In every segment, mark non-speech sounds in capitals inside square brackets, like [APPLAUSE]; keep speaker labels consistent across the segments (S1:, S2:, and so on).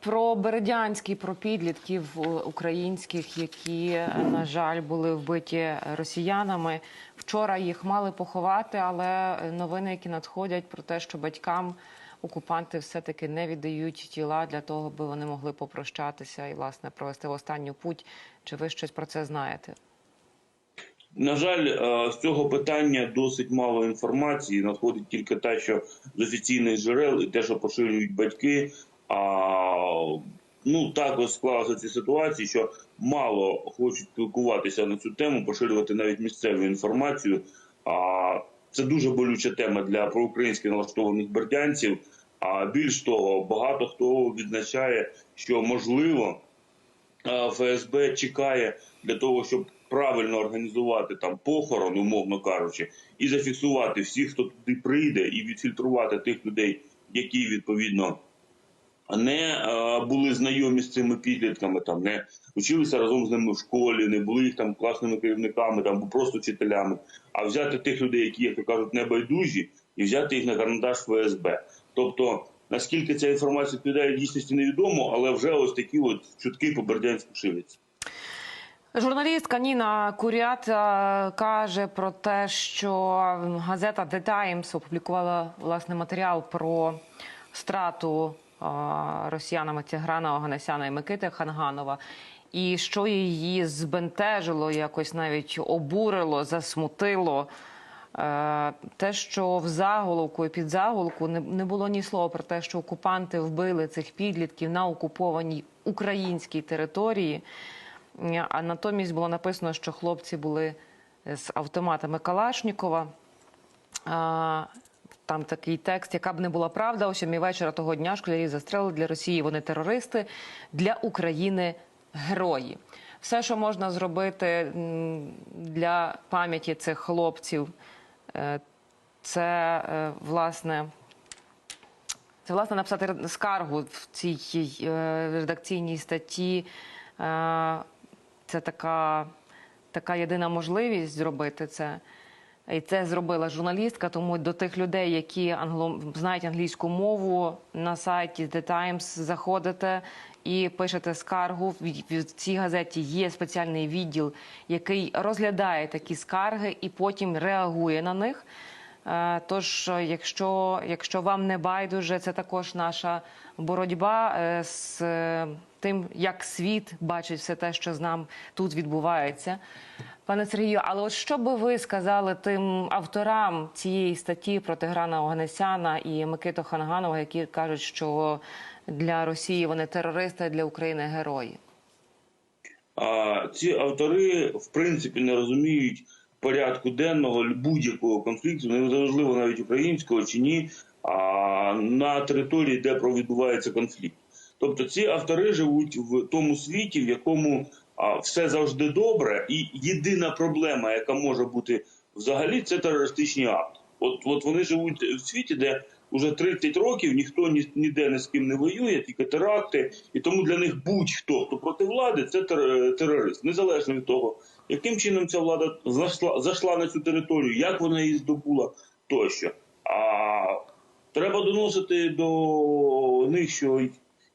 S1: про бердянський, про підлітків е, українських, які е, на жаль були вбиті росіянами. Вчора їх мали поховати, але новини, які надходять про те, що батькам окупанти все-таки не віддають тіла для того, аби вони могли попрощатися і власне провести в останню путь. Чи ви щось про це знаєте?
S2: На жаль, е, з цього питання досить мало інформації. Надходить тільки те, що з офіційних джерел і те, що поширюють батьки. А ну так ось склалася ці ситуації, що мало хочуть спілкуватися на цю тему, поширювати навіть місцеву інформацію. А це дуже болюча тема для проукраїнськи налаштованих бердянців. А більш того, багато хто відзначає, що можливо ФСБ чекає для того, щоб правильно організувати там похорон, умовно кажучи, і зафіксувати всіх, хто туди прийде, і відфільтрувати тих людей, які відповідно не були знайомі з цими підлітками, там не вчилися разом з ними в школі, не були їх там класними керівниками, там просто вчителями, а взяти тих людей, які, як кажуть, небайдужі, і взяти їх на карандаш ФСБ. Тобто, наскільки ця інформація відповідає дійсності, невідомо, але вже ось такі от чутки по Бердянську ширяться.
S1: Журналістка Ніна Курят е, каже про те, що газета The Times опублікувала власне матеріал про страту росіянами Тіграна Оганесяна і Микити Ханганова. І що її збентежило, якось навіть обурило, засмутило. е, Те, що в заголовку і під заголовку не, не було ні слова про те, що окупанти вбили цих підлітків на окупованій українській території. А натомість було написано, що хлопці були з автоматами Калашнікова. Там такий текст, яка б не була правда, о сьомій вечора того дня школярі застрелили для Росії. Вони терористи, для України герої. Все, що можна зробити для пам'яті цих хлопців, е, це е, власне. Це власне написати скаргу в цій е, редакційній статті. Це така, така єдина можливість зробити це. І це зробила журналістка. Тому до тих людей, які англо... знають англійську мову на сайті The Times, заходите і пишете скаргу. В цій газеті є спеціальний відділ, який розглядає такі скарги і потім реагує на них. Е, Тож, якщо, якщо вам не байдуже, це також наша боротьба е, з е, тим, як світ бачить все те, що з нам тут відбувається. Пане Сергію, але от що би ви сказали тим авторам цієї статті про Тиграна Оганесяна і Микиту Ханганова, які кажуть, що для Росії вони терористи, а для України герої?
S2: А ці автори в принципі не розуміють порядку денного будь-якого конфлікту, неважливо навіть українського чи ні, а на території, де відбувається конфлікт. Тобто ці автори живуть в тому світі, в якому все завжди добре, і єдина проблема, яка може бути взагалі, це терористичні акти. От, от вони живуть в світі, де уже 30 років ніхто ні, ніде ні з ким не воює, тільки теракти, і тому для них будь-хто, хто проти влади, це тер- терорист, незалежно від того, яким чином ця влада зайшла, зайшла на цю територію, як вона її здобула, тощо. А треба доносити до них, що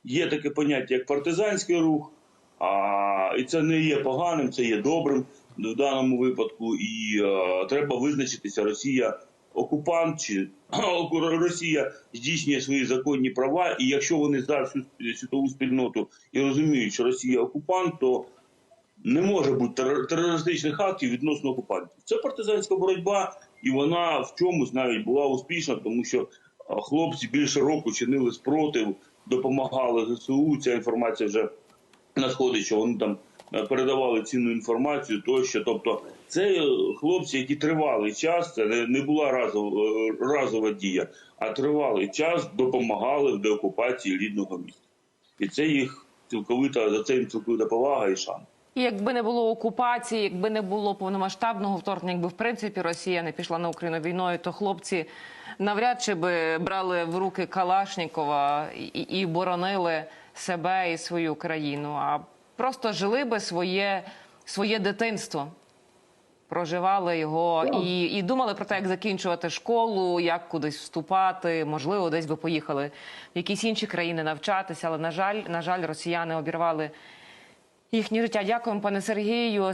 S2: є таке поняття, як партизанський рух, а, і це не є поганим, це є добрим в даному випадку. І е, треба визначитися, Росія окупант чи [CLEARS THROAT] Росія здійснює свої законні права. І якщо вони за всю світову спільноту і розуміють, що Росія окупант, то не може бути терор- терористичних актів відносно окупантів. Це партизанська боротьба, і вона в чомусь навіть була успішна, тому що хлопці більше року чинили спротив, допомагали ЗСУ. Ця інформація вже надходить, що вони там е, передавали цінну інформацію тощо. Тобто, це е, хлопці, які тривалий час, це не, була разова, е, разова дія, а тривалий час допомагали в деокупації рідного міста. І це їх цілковита за це їм цілковита повага і шана.
S1: І якби не було окупації, якби не було повномасштабного вторгнення, якби в принципі Росія не пішла на Україну війною, то хлопці навряд чи би брали в руки Калашнікова і, і боронили себе і свою країну, а просто жили би своє, своє дитинство. проживали його і, і думали про те, як закінчувати школу, як кудись вступати, можливо, десь би поїхали в якісь інші країни навчатися. Але на жаль, на жаль, росіяни обірвали їхнє життя. Дякуємо, пане Сергію.